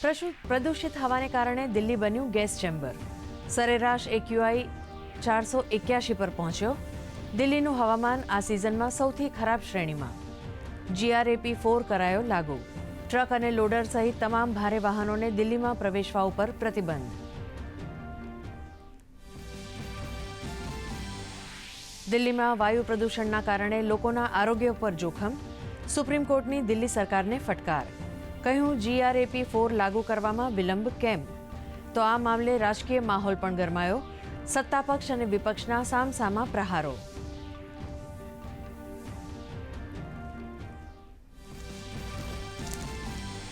પ્રદૂષિત હવાને કારણે દિલ્હી બન્યું ગેસ ચેમ્બર. સરેરાશ એક્યુઆઈ ચારસો એક્યાસી પર પહોંચ્યો. દિલ્હીનું હવામાન આ સિઝનમાં સૌથી ખરાબ શ્રેણીમાં. જીઆરએપી ફોર કરાયો લાગુ. ટ્રક અને લોડર સહિત તમામ ભારે વાહનોને દિલ્હીમાં પ્રવેશવા ઉપર પ્રતિબંધ. દિલ્હીમાં વાયુ પ્રદૂષણના કારણે લોકોના આરોગ્ય પર જોખમ. સુપ્રીમ કોર્ટની દિલ્હી સરકારને ફટકાર. કહ્યું જીઆરએપી ફોર લાગુ કરવામાં વિલંબ કેમ? તો આ મામલે રાજકીય માહોલ પણ ગરમાયો. સત્તાપક્ષ અને વિપક્ષના સામસામા પ્રહારો.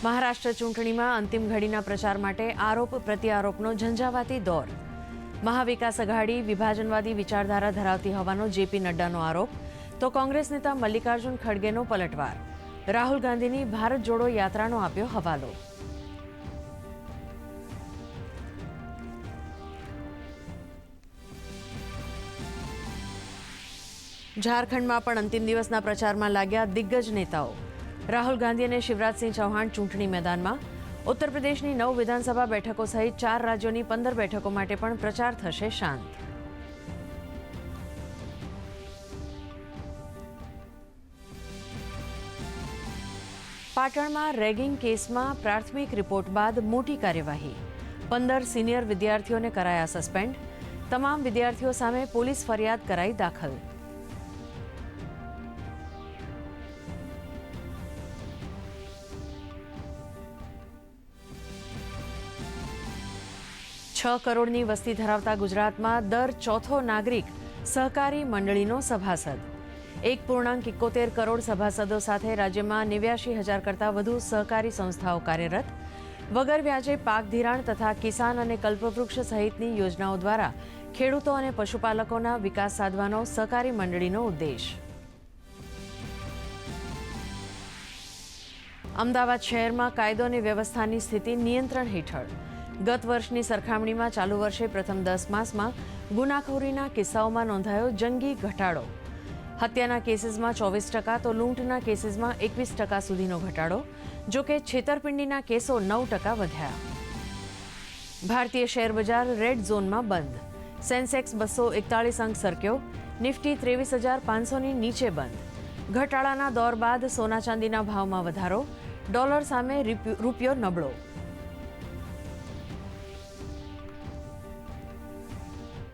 મહારાષ્ટ્ર ચૂંટણીમાં અંતિમ ઘડીના પ્રચાર માટે આરોપ પ્રત્યારોપનો ઝંઝાવાતી દોર. મહાવિકાસ અઘાડી વિભાજનવાદી વિચારધારા ધરાવતી હોવાનો જેપી નડ્ડાનો આરોપ. તો કોંગ્રેસ નેતા મલ્લિકાર્જુન ખડગેનો પલટવાર. રાહુલ ગાંધીની ભારત જોડો યાત્રાનો આપ્યો હવાલો. ઝારખંડમાં પણ અંતિમ દિવસના પ્રચારમાં લાગ્યા દિગ્ગજ નેતાઓ. રાહુલ ગાંધી અને શિવરાજસિંહ ચૌહાણ ચૂંટણી મેદાનમાં. ઉત્તર પ્રદેશની નવ વિધાનસભા બેઠકો સહિત ચાર રાજ્યોની પંદર બેઠકો માટે પણ પ્રચાર થશે શાંત. પાટણમાં રેગિંગ કેસમાં પ્રાથમિક રિપોર્ટ બાદ મોટી કાર્યવાહી. પંદર સિનિયર વિદ્યાર્થીઓને કરાયા સસ્પેન્ડ. તમામ વિદ્યાર્થીઓ સામે પોલીસ ફરિયાદ કરાઈ દાખલ. છ કરોડની વસ્તી ધરાવતા ગુજરાતમાં દર ચોથો નાગરિક સહકારી મંડળીનો સભાસદ. એક પૂર્ણાંક એકોતેર કરોડ સભાસદો સાથે રાજ્યમાં નેવ્યાશી હજાર કરતાં વધુ સહકારી સંસ્થાઓ કાર્યરત. વગર વ્યાજે પાક ધિરાણ તથા કિસાન અને કલ્પવૃક્ષ સહિતની યોજનાઓ દ્વારા ખેડૂતો અને પશુપાલકોના વિકાસ સાધવાનો સહકારી મંડળીનો ઉદ્દેશ. અમદાવાદ શહેરમાં કાયદો અને વ્યવસ્થાની સ્થિતિ નિયંત્રણ હેઠળ. ગત વર્ષની સરખામણીમાં ચાલુ વર્ષે પ્રથમ દસ માસમાં ગુનાખોરીના કિસ્સાઓમાં નોંધાયો જંગી ઘટાડો. હત્યાના કેસીસમાં ચોવીસ ટકા તો લૂંટના કેસીસમાં એકવીસ ટકા સુધીનો ઘટાડો જોકે છેતરપિંડીના કેસો નવ ટકા વધ્યા. ભારતીય શેર બજાર રેડ ઝોનમાં બંધ. સેન્સેક્સ બસો એકતાળીસ અંક સરક્યો, નિફ્ટી ત્રેવીસ હજાર પાંચસોની નીચે બંધ. ઘટાડાના દોર બાદ સોના ચાંદીના ભાવમાં વધારો, ડોલર સામે રૂપિયો નબળો.